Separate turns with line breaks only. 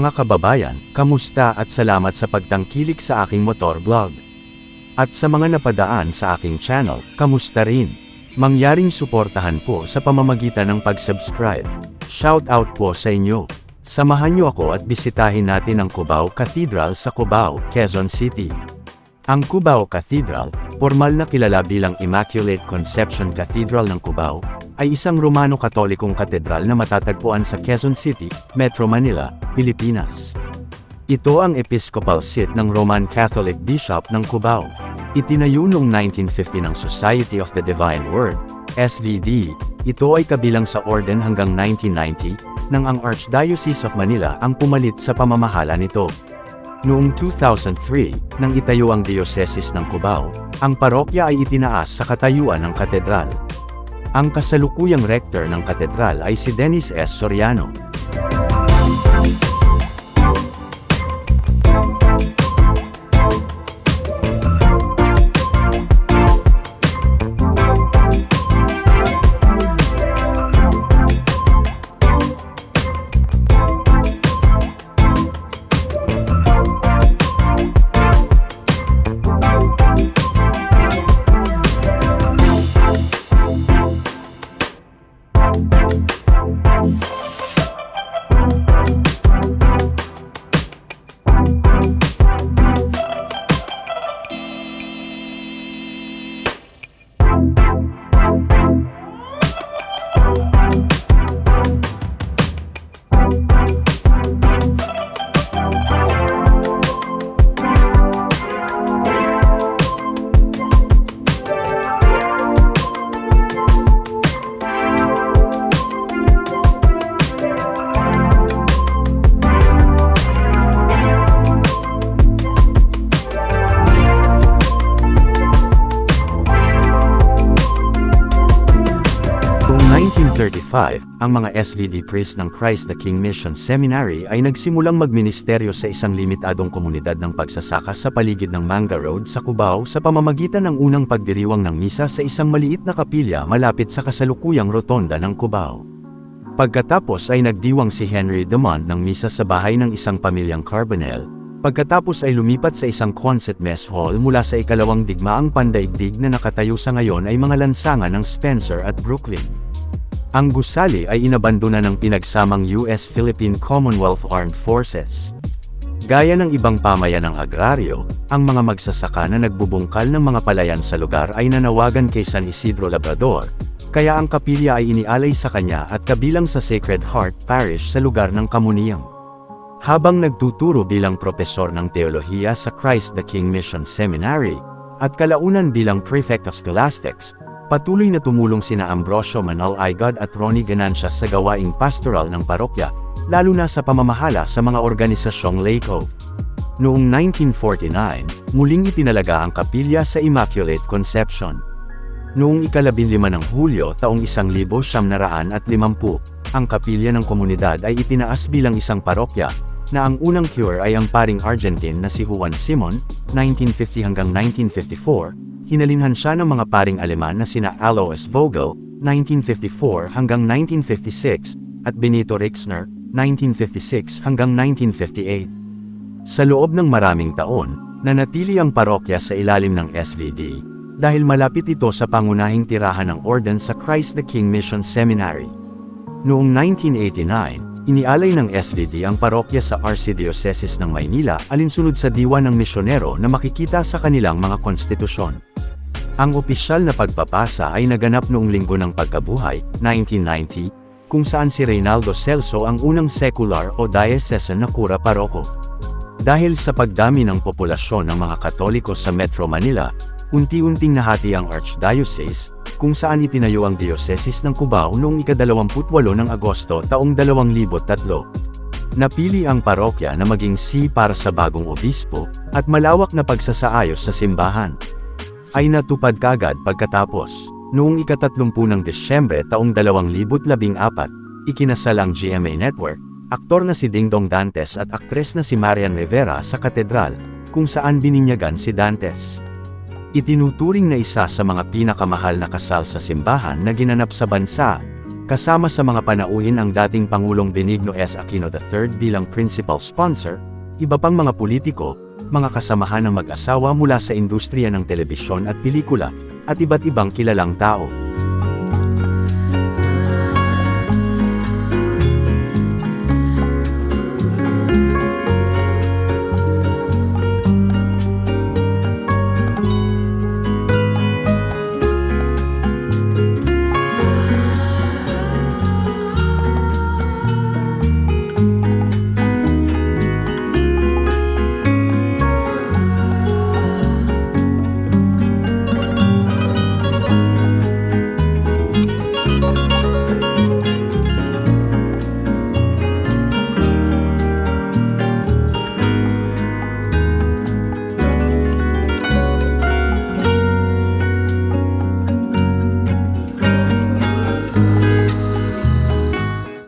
Mga kababayan, kamusta at salamat sa pagtangkilik sa aking motor vlog. At sa mga napadaan sa aking channel, kamusta rin? Mangyaring suportahan po sa pamamagitan ng pag-subscribe. Shout out po sa inyo. Samahan niyo ako at bisitahin natin ang Cubao Cathedral sa Cubao, Quezon City. Ang Cubao Cathedral, formal na kilala bilang Immaculate Conception Cathedral ng Cubao, ay isang Romano-Katolikong katedral na matatagpuan sa Quezon City, Metro Manila, Pilipinas. Ito ang episcopal seat ng Roman Catholic Bishop ng Cubao. Itinayo noong 1950 ng Society of the Divine Word, SVD, ito ay kabilang sa orden hanggang 1990, nang ang Archdiocese of Manila ang pumalit sa pamamahala nito. Noong 2003, nang itayo ang Dioceses ng Cubao, ang parokya ay itinaas sa katayuan ng katedral. Ang kasalukuyang rector ng katedral ay si Dennis S. Soriano. 1935, ang mga SVD priests ng Christ the King Mission Seminary ay nagsimulang magministeryo sa isang limitadong komunidad ng pagsasaka sa paligid ng Manga Road sa Cubao sa pamamagitan ng unang pagdiriwang ng misa sa isang maliit na kapilya malapit sa kasalukuyang rotonda ng Cubao. Pagkatapos ay nagdiwang si Henry Dumont ng misa sa bahay ng isang pamilyang Carbonell, Pagkatapos ay lumipat sa isang Quonset Mess Hall mula sa ikalawang digmaang pandaigdig na nakatayo sa ngayon ay mga lansangan ng Spencer at Brooklyn. Ang gusali ay inabandona ng pinagsamang US-Philippine Commonwealth Armed Forces. Gaya ng ibang pamayanang agraryo, ang mga magsasaka na nagbubungkal ng mga palayan sa lugar ay nanawagan kay San Isidro Labrador, kaya ang kapilya ay inialay sa kanya at kabilang sa Sacred Heart Parish sa lugar ng Kamuniyang. Habang nagtuturo bilang propesor ng teolohiya sa Christ the King Mission Seminary, at kalaunan bilang Prefect of Scholastics, patuloy na tumulong sina Ambrosio Manal Igod at Ronnie Ganancias sa gawaing pastoral ng parokya, lalo na sa pamamahala sa mga organisasyong Laiko. Noong 1949, muling itinalaga ang kapilya sa Immaculate Conception. Noong ikalabinlima ng Hulyo taong 1950, ang kapilya ng komunidad ay itinaas bilang isang parokya, na ang unang cure ay ang paring Argentine na si Juan Simon, 1950 hanggang 1954, hinalinhan siya ng mga paring Aleman na sina Alois Vogel, 1954 hanggang 1956, at Benito Rixner, 1956 hanggang 1958. Sa loob ng maraming taon, nanatili ang parokya sa ilalim ng SVD, dahil malapit ito sa pangunahing tirahan ng Orden sa Christ the King Mission Seminary. Noong 1989, Inialay ng SVD ang parokya sa Archdiocese ng Maynila alinsunod sa diwa ng misyonero na makikita sa kanilang mga konstitusyon. Ang opisyal na pagpapasa ay naganap noong linggo ng pagkabuhay, 1990, kung saan si Reynaldo Celso ang unang secular o diocesan na kura paroko. Dahil sa pagdami ng populasyon ng mga Katoliko sa Metro Manila, unti-unting nahati ang Archdiocese, kung saan itinayo ang Dioceses ng Cubao noong ika-28 ng Agosto taong 2003. Napili ang parokya na maging si para sa bagong obispo, at malawak na pagsasaayos sa simbahan. Ay natupad kagad pagkatapos, noong ika-30 ng Desyembre taong 2014, ikinasal ang GMA Network, aktor na si Dingdong Dantes at aktres na si Marian Rivera sa katedral, kung saan bininyagan si Dantes. Itinuturing na isa sa mga pinakamahal na kasal sa simbahan na ginanap sa bansa, Kasama sa mga panauhin ang dating Pangulong Benigno S. Aquino III bilang principal sponsor, iba pang mga politiko, mga kasamahan ng mag-asawa mula sa industriya ng telebisyon at pelikula, at iba't ibang kilalang tao.